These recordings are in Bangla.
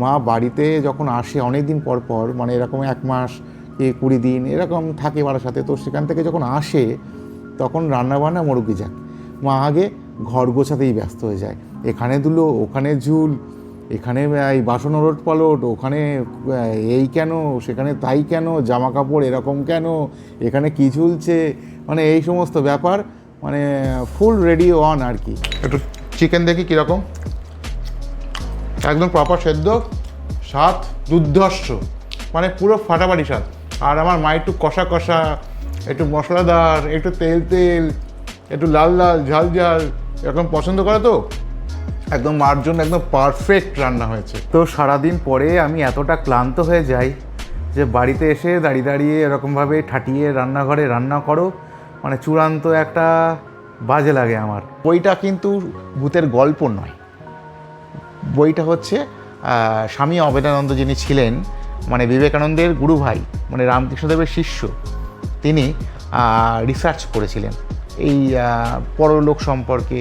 মা বাড়িতে যখন আসে অনেক দিন পর পর মানে এরকম এক মাস কি কুড়ি দিন, এরকম থাকে বাড়ার সাথে, তো সেখান থেকে যখন আসে, তখন রান্নাবান্না মরুকি যাক মা আগে ঘর গোছাতেই ব্যস্ত হয়ে যায়। এখানে দুলো ওখানে ঝুল, এখানে এই বাসন ওলট পালট, ওখানে এই কেন, সেখানে তাই কেন, জামা কাপড় এরকম কেন, এখানে কি ঝুলছে মানে এই সমস্ত ব্যাপার মানে ফুল রেডি অন আর কি। একটু চিকেন দেখি কীরকম? একদম প্রপার সেদ্ধ স্বাদ দুর্ধর্ষ মানে পুরো ফাটাফাটি স্বাদ। আর আমার মা একটু কষা কষা একটু মশলাদার একটু তেল তেল একটু লাল লাল ঝাল ঝাল এরকম পছন্দ করে তো? একদম মার জন্য একদম পারফেক্ট রান্না হয়েছে। তো সারাদিন পরে আমি এতটা ক্লান্ত হয়ে যাই যে বাড়িতে এসে দাঁড়িয়ে দাঁড়িয়ে এরকমভাবে ঠাটিয়ে রান্নাঘরে রান্না করো মানে চূড়ান্ত একটা বাজে লাগে আমার। বইটা কিন্তু ভূতের গল্প নয়। বইটা হচ্ছে স্বামী অবেদানন্দ যিনি ছিলেন মানে বিবেকানন্দের গুরু ভাই মানে রামকৃষ্ণদেবের শিষ্য, তিনি রিসার্চ করেছিলেন। এই পরলোক সম্পর্কে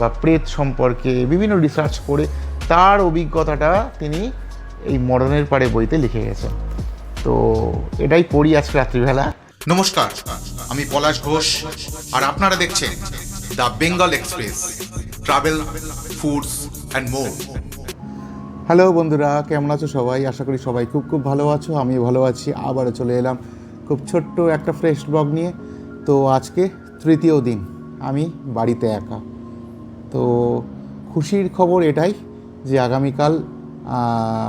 বা প্রেত সম্পর্কে বিভিন্ন রিসার্চ করে তার অভিজ্ঞতাটা তিনি এই মরণের পাড়ে বইতে লিখে গেছেন। তো এটাই পড়ি আজকে রাত্রিবেলা। নমস্কার, আমি পলাশ ঘোষ, আর আপনারা দেখছেন the Bengal express, travel foods hello বন্ধুরা, কেমন আছো সবাই? আশা করি সবাই খুব খুব ভালো আছো আমি ভালো আছি। আবারও চলে এলাম খুব ছোট্ট একটা ফ্রেশ ব্লগ নিয়ে। তো আজকে তৃতীয় দিন, আমি বাড়িতে একা। তো খুশির খবর এটাই যে আগামীকাল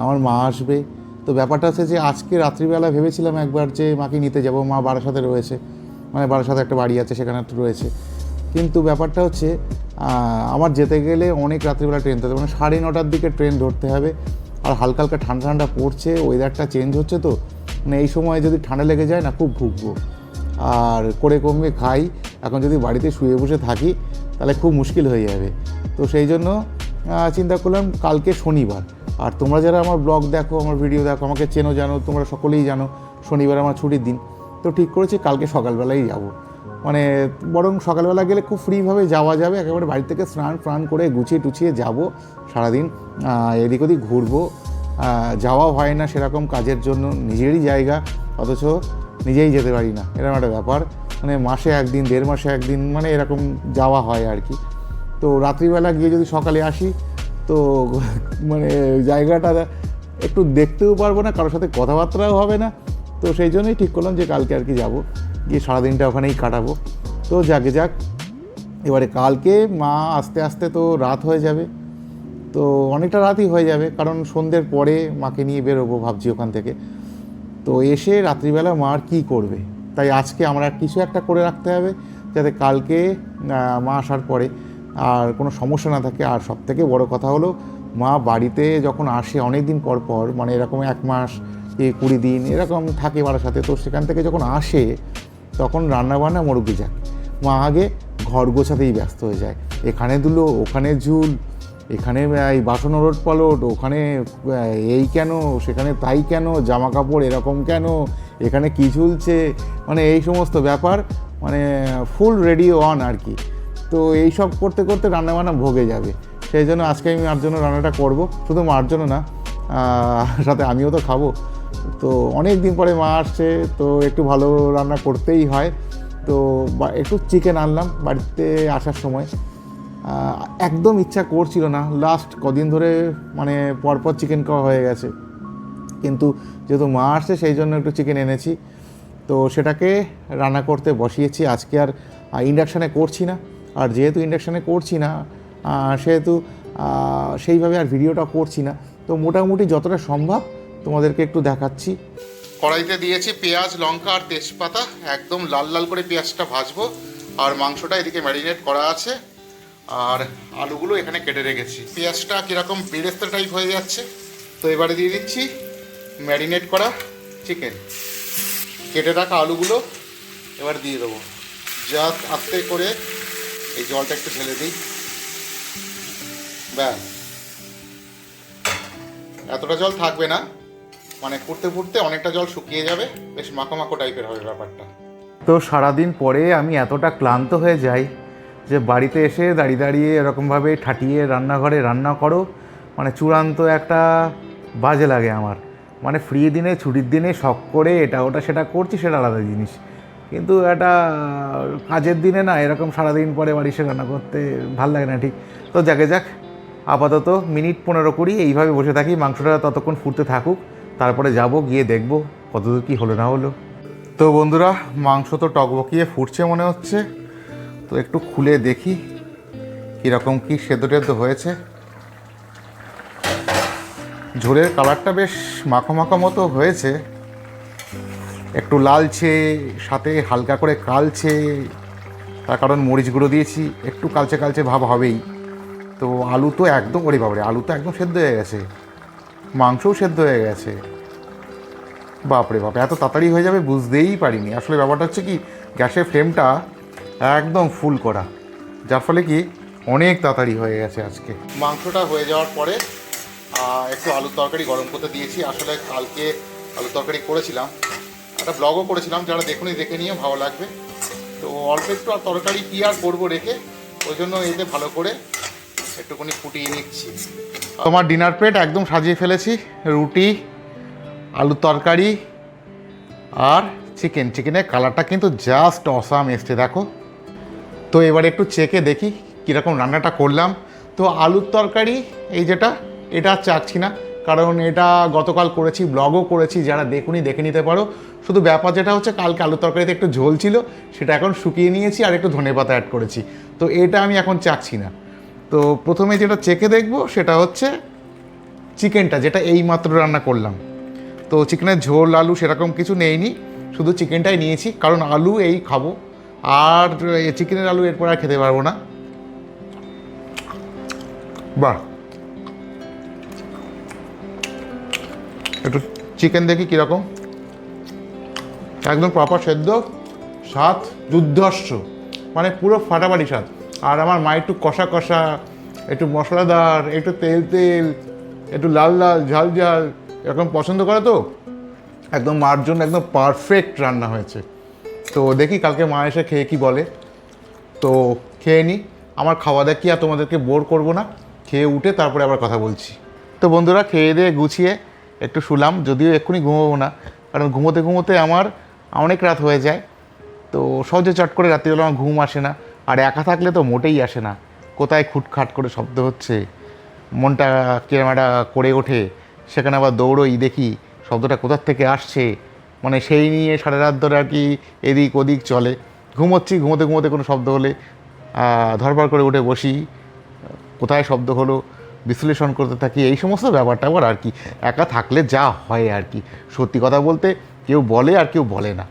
আমার মা আসবে। তো ব্যাপারটা হচ্ছে যে আজকে রাত্রিবেলা ভেবেছিলাম একবার যে মাকে নিতে যাব, মা বারাসাতে রয়েছে। মানে বারাসাতে একটা বাড়ি আছে, সেখানে রয়েছে। কিন্তু ব্যাপারটা হচ্ছে আমার যেতে গেলে অনেক রাত্রিবেলা ট্রেন ধরতে হবে। মানে সাড়ে নটার দিকে ট্রেন ধরতে হবে। আর হালকা হালকা ঠান্ডা ঠান্ডা পড়ছে ওয়েদারটা চেঞ্জ হচ্ছে তো। মানে এই সময় যদি ঠান্ডা লেগে যায় না, খুব ভুগবো। আর করে কমবে খাই। এখন যদি বাড়িতে শুয়ে বসে থাকি, তাহলে খুব মুশকিল হয়ে যাবে। তো সেই জন্য চিন্তা করলাম কালকে শনিবার। আর তোমরা যারা আমার ব্লগ দেখো, আমার ভিডিও দেখো, আমাকে চেনো, জানো, তোমরা সকলেই জানো, শনিবার আমার ছুটির দিন। তো ঠিক করেছি, কালকে সকালবেলাই যাব। মানে বরং সকালবেলা গেলে খুব ফ্রিভাবে যাওয়া যাবে। একেবারে বাড়ি থেকে স্নান ফ্রান করে গুছিয়ে টুছিয়ে যাব সারাদিন। এদিক ওদিক ঘুরবো। যাওয়া হয় না সেরকম কাজের জন্য। নিজেরই জায়গা, অথচ নিজেই যেতে পারি না। এরকম একটা ব্যাপার। মানে মাসে একদিন, দেড় মাসে একদিন মানে এরকম যাওয়া হয় আর কি। তো রাত্রিবেলা গিয়ে যদি সকালে আসি, তো মানে জায়গাটা একটু দেখতেও পারব না, কারোর সাথে কথাবার্তাও হবে না। তো সেই জন্যই ঠিক করলাম যে কালকে আর কি যাব। গিয়ে সারাদিনটা ওখানেই কাটাবো। তো যাকে যাক, এবারে কালকে মা আস্তে আস্তে তো রাত হয়ে যাবে। তো অনেকটা রাতই হয়ে যাবে, কারণ সন্ধ্যের পরে মাকে নিয়ে বেরোবো ভাবছি ওখান থেকে। তো এসে রাত্রিবেলা মা আর কী করবে? তাই আজকে আমরা কিছু একটা করে রাখতে হবে, যাতে কালকে মা আসার পরে আর কোনো সমস্যা না থাকে। আর সব থেকে বড় কথা হলো, মা বাড়িতে যখন আসে অনেক দিন পর পর মানে এরকম এক মাস কি কুড়ি দিন, এরকম থাকে বাড়ার সাথে। তো সেখান থেকে যখন আসে, তখন রান্নাবান্না মরুকি যাক মা আগে ঘর গোছাতেই ব্যস্ত হয়ে যায়। এখানে দুলো ওখানে ঝুল, এখানে, এই বাসন ওলট পালট, ওখানে এই কেন, সেখানে তাই কেন, জামা কাপড় এরকম কেন, এখানে কি ঝুলছে? মানে এই সমস্ত ব্যাপার মানে ফুল রেডি অন আর কি। তো এই সব করতে করতে রান্নাবান্না ভোগে যাবে। সেই জন্য আজকে আমি মার জন্য রান্নাটা করব। শুধু মার জন্য না সাথে আমিও তো খাব। তো অনেক দিন পরে মা আসছে, তো একটু ভালো রান্না করতেই হয়। তো একটু চিকেন আনলাম বাড়িতে আসার সময়। একদম ইচ্ছা করছিল না। লাস্ট কদিন ধরে মানে পরপর চিকেন খাওয়া হয়ে গেছে। কিন্তু যেহেতু মা আসছে, সেই জন্য একটু চিকেন এনেছি। তো সেটাকে রান্না করতে বসিয়েছি। আজকে আর ইন্ডাকশানে করছি না। আর যেহেতু ইন্ডাকশানে করছি না সেহেতু সেইভাবে আর ভিডিওটা করছি না। তো মোটামুটি যতটা সম্ভব তোমাদেরকে একটু দেখাচ্ছি। কড়াইতে দিয়েছি পেঁয়াজ, লঙ্কা আর তেজপাতা। একদম লাল লাল করে পেঁয়াজটা ভাজবো। আর মাংসটা এদিকে ম্যারিনেট করা আছে। আর আলুগুলো এখানে কেটে রেখেছি। পেঁয়াজটা কীরকম বেরেস্তা টাইপ হয়ে যাচ্ছে। তো এবারে দিয়ে দিচ্ছি ম্যারিনেট করা চিকেন কেটে রাখা আলুগুলো এবার দিয়ে দেবো। জাস্ট আস্তে করে এই জলটা একটু ঢেলে দিই। ব্যাস। এতটা জল থাকবে না। মানে ফুটতে ফুটতে অনেকটা জল শুকিয়ে যাবে, বেশ মাখো মাখো টাইপের হবে ব্যাপারটা। তো সারাদিন পরে আমি এতটা ক্লান্ত হয়ে যাই যে বাড়িতে এসে দাঁড়িয়ে দাঁড়িয়ে এরকমভাবে ঠাটিয়ে রান্নাঘরে রান্না করো মানে চূড়ান্ত একটা বাজে লাগে আমার। মানে ফ্রি দিনে, ছুটির দিনে শখ করে এটা ওটা সেটা করছি সেটা আলাদা জিনিস। কিন্তু একটা কাজের দিনে না এরকম সারাদিন পরে বাড়ি এসে রান্না করতে ভালো লাগে না ঠিক। তো যাকে যাক, আপাতত মিনিট পনেরো কুড়ি, এইভাবে বসে থাকি, মাংসটা ততক্ষণ ফুটতে থাকুক। তারপরে যাব, গিয়ে দেখব কতদূর কী হলো না হলো। তো বন্ধুরা, মাংস তো টকবকিয়ে ফুটছে মনে হচ্ছে। তো একটু খুলে দেখি কীরকম কী সেদ্ধ টেদ্ধ হয়েছে। ঝোলের কালারটা বেশ মাখো মাখো মতো হয়েছে। একটু লালছে সাথে হালকা করে কালছে তার কারণ মরিচ গুঁড়ো দিয়েছি, একটু কালচে কালচে ভাব হবেই। তো আলু তো একদম, ওরে বাবারে, আলু তো একদম সেদ্ধ হয়ে গেছে। মাংসও সেদ্ধ হয়ে গেছে। বাপরে বাপ, এত তাড়াতাড়ি হয়ে যাবে বুঝতেই পারিনি। আসলে ব্যাপারটা হচ্ছে কি, গ্যাসের ফ্লেমটা একদম ফুল করা। যার ফলে কি, অনেক তাড়াতাড়ি হয়ে গেছে আজকে। মাংসটা হয়ে যাওয়ার পরে একটু আলুর তরকারি গরম করতে দিয়েছি। আসলে কালকে আলুর তরকারি করেছিলাম। একটা ব্লগও করেছিলাম, যারা দেখুনি, দেখে নিয়ে ভালো লাগবে। তো অল্প একটু আর তরকারি কি আর করব রেখে, ওই জন্য এতে ভালো করে একটুখানি ফুটিয়ে নিচ্ছি। তোমার ডিনার প্লেট একদম সাজিয়ে ফেলেছি, রুটি, আলুর তরকারি আর চিকেন চিকেনের কালারটা কিন্তু জাস্ট অসাম এসছে, দেখো। তো এবার একটু চেকে দেখি কীরকম রান্নাটা করলাম। তো আলুর তরকারি, এই যেটা, এটা চাচ্ছি না। কারণ এটা গতকাল করেছি ব্লগও করেছি, যারা দেখুনি, দেখে নিতে পারো। শুধু ব্যাপার যেটা হচ্ছে, কালকে আলুর তরকারিতে একটু ঝোল ছিল, সেটা এখন শুকিয়ে নিয়েছি আর একটু ধনে পাতা অ্যাড করেছি। তো এটা আমি এখন চাচ্ছি না। তো প্রথমে যেটা চেকে দেখব সেটা হচ্ছে চিকেনটা, যেটা এই মাত্র রান্না করলাম। তো চিকেনের ঝোল, আলু সেরকম কিছু নেইনি, শুধু চিকেনটাই নিয়েছি, কারণ আলু এই খাব। আর চিকেনের আলু এরপর আর খেতে পারব না। বাহ। একটু চিকেন দেখি কীরকম। একদম প্রপার সেদ্ধ, স্বাদ যুদ্ধস্ব মানে পুরো ফাটাফাটি স্বাদ। আর আমার মা একটু কষা কষা, একটু মশলাদার, একটু তেল তেল, একটু লাল লাল, ঝাল ঝাল, এরকম পছন্দ করে তো? একদম মার জন্য একদম পারফেক্ট রান্না হয়েছে। তো দেখি কালকে মা এসে খেয়ে কি বলে। তো খেয়ে নিই আমার খাওয়া দাওয়া কি আর তোমাদেরকে বোর করব না। খেয়ে উঠে তারপরে আবার কথা বলছি। তো বন্ধুরা, খেয়ে দিয়ে গুছিয়ে একটু শুলাম, যদিও এক্ষুনি ঘুমোবো না, কারণ ঘুমোতে ঘুমোতে আমার অনেক রাত হয়ে যায়। তো সহজে চট করে রাত্রিবেলা আমার ঘুম আসে না। আর একা থাকলে তো মোটেই আসে না। কোথায় খুটখাট করে শব্দ হচ্ছে? মনটা কিরম করে ওঠে। সেখানে আবার দৌড়ই দেখি শব্দটা কোথার থেকে আসছে? মানে সেই নিয়ে সারা রাত ধরে আর কি এদিক ওদিক চলে। ঘুমোচ্ছি, ঘুমোতে ঘুমোতে কোনো শব্দ হলে ধরপড় করে উঠে বসি। কোথায় শব্দ হলো? বিশ্লেষণ করতে থাকি। এই সমস্ত ব্যাপারটা আবার আর কি। একা থাকলে যা হয় আর কি। সত্যি কথা বলতে কেউ বলে আর কেউ বলে না।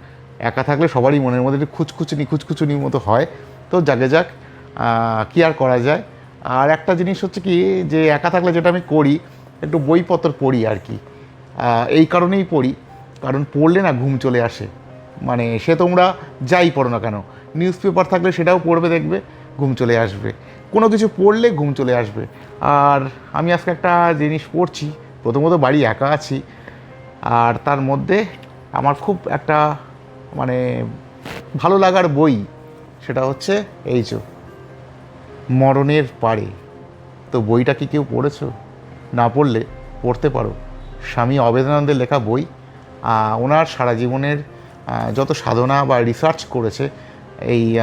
একা থাকলে সবারই মনের মধ্যে খুচখুচুনি, খুচখুচুনির মতো হয়। তো যাকে যাক কি আর করা যায়? আর একটা জিনিস হচ্ছে কি, যে একা থাকলে যেটা আমি করি, একটু বইপত্র পড়ি আর কি। এই কারণেই পড়ি, কারণ পড়লে না ঘুম চলে আসে। মানে সে তোমরা যাই পড়ো না কেন নিউজ পেপার থাকলে সেটাও পড়বে, দেখবে, ঘুম চলে আসবে। কোনো কিছু পড়লে ঘুম চলে আসবে। আর আমি আজকে একটা জিনিস পড়ছি, প্রথমত বাড়ি একা আছি, আর তার মধ্যে আমার খুব একটা মানে ভালো লাগার বই সেটা হচ্ছে এই যে মরণের পাড়ে। তো বইটা কি কেউ পড়েছো? না পড়লে পড়তে পারো। স্বামী অবেদানন্দের লেখা বই। ওনার সারা জীবনের যত সাধনা বা রিসার্চ করেছে এই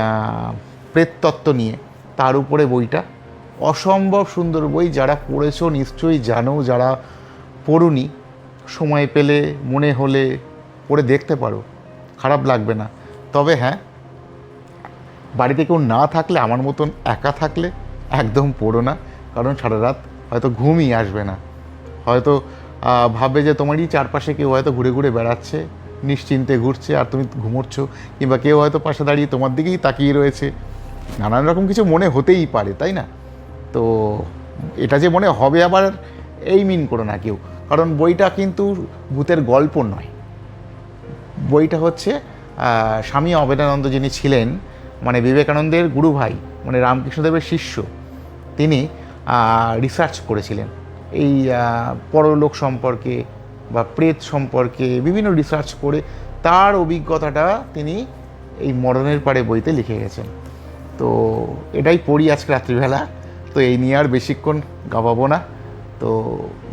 প্রেততত্ত্ব নিয়ে, তার উপরে বইটা। অসম্ভব সুন্দর বই। যারা পড়েছো নিশ্চয়ই জানো, যারা পড়ুনি, সময় পেলে, মনে হলে পড়ে দেখতে পারো। খারাপ লাগবে না। তবে হ্যাঁ বাড়িতে কেউ না থাকলে, আমার মতন একা থাকলে একদম পড়ো না। কারণ সারা রাত হয়তো ঘুমই আসবে না। হয়তো ভাবে যে তোমারই চারপাশে কেউ হয়তো ঘুরে ঘুরে বেড়াচ্ছে, নিশ্চিন্তে ঘুরছে, আর তুমি ঘুমোচ্ছ, কিংবা কেউ হয়তো পাশে দাঁড়িয়ে তোমার দিকেই তাকিয়ে রয়েছে। নানান রকম কিছু মনে হতেই পারে, তাই না? তো এটা যে মনে হবে আবার, এই মিন করো না কেউ। কারণ বইটা কিন্তু ভূতের গল্প নয়। বইটা হচ্ছে স্বামী অবেদানন্দ যিনি ছিলেন বিবেকানন্দের গুরু ভাই মানে রামকৃষ্ণদেবের শিষ্য, তিনি রিসার্চ করেছিলেন। এই পরলোক সম্পর্কে বা প্রেত সম্পর্কে বিভিন্ন রিসার্চ করে তার অভিজ্ঞতাটা তিনি এই মরণের পাড়ে বইতে লিখে গেছেন। তো এটাই পড়ি আজকে রাত্রিবেলা। তো এই নিয়ে আর বেশিক্ষণ গাবাবো না। তো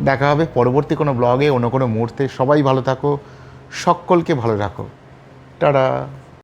দেখা হবে পরবর্তী কোনো ব্লগে অন্য কোনো মুহূর্তে। সবাই ভালো থাকো, সকলকে ভালো রাখো। টাটা।